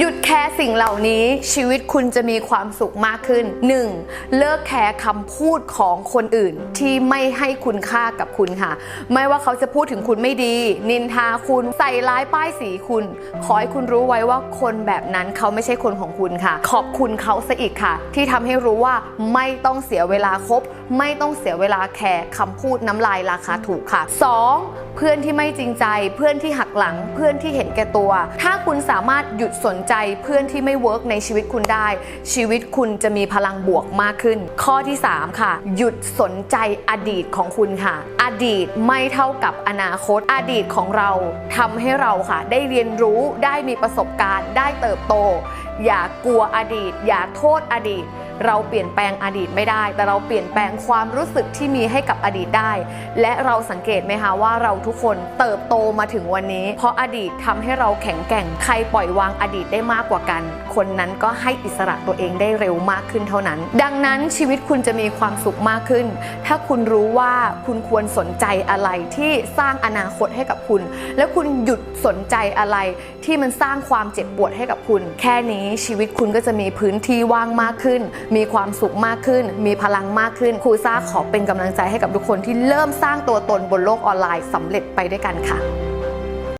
หยุดแคร์สิ่งเหล่านี้ชีวิตคุณจะมีความสุขมากขึ้น 1. เลิกแคร์คำพูดของคนอื่นที่ไม่ให้คุณค่ากับคุณค่ะ ไม่ว่าเขาจะพูดถึงคุณไม่ดี นินทาคุณใส่ร้ายป้ายสีคุณ ขอให้คุณรู้ไว้ว่าคนแบบนั้นเขาไม่ใช่คนของคุณค่ะ ขอบคุณเขาซะอีกค่ะ ที่ทำให้รู้ว่าไม่ต้องเสียเวลาคบ ไม่ต้องเสียเวลาแคร์คำพูดน้ำลายราคาถูกค่ะ 2. เพื่อนที่ไม่จริงใจ เพื่อนที่หักหลัง เพื่อนที่เห็นแก่ตัว ถ้าคุณสามารถหยุดสนใจเพื่อนที่ไม่เวิร์กในชีวิตคุณได้ ชีวิตคุณจะมีพลังบวกมากขึ้น ข้อที่ 3 ค่ะ หยุดสนใจอดีตของคุณค่ะ อดีตไม่เท่ากับอนาคต อดีตของเราทำให้เราค่ะ ได้เรียนรู้ได้มีประสบการณ์ ได้เติบโต อย่ากลัวอดีต อย่าโทษอดีต เราเปลี่ยนแปลงอดีตไม่ได้ แต่เราเปลี่ยนแปลงความรู้สึกที่มีให้กับอดีตได้ และเราสังเกตไหมคะว่าเราทุกคนเติบโตมาถึงวันนี้ เพราะอดีตทำให้เราแข็งแกร่งใครปล่อยวางอดีตได้มากกว่ากัน คนนั้นก็ให้อิสระตัวเองได้เร็วมากขึ้นเท่านั้น ดังนั้นชีวิตคุณจะมีความสุขมากขึ้น ถ้าคุณรู้ว่าคุณควรสนใจอะไรที่สร้างอนาคตให้กับคุณ และคุณหยุดสนใจอะไรที่มันสร้างความเจ็บปวดให้กับคุณ แค่นี้ชีวิตคุณก็จะมีพื้นที่ว่างมากขึ้นมีความสุขมากขึ้น มีพลังมากขึ้น ครูซ่าขอเป็นกำลังใจให้กับทุกคนที่เริ่มสร้างตัวตนบนโลกออนไลน์สำเร็จไปด้วยกันค่ะ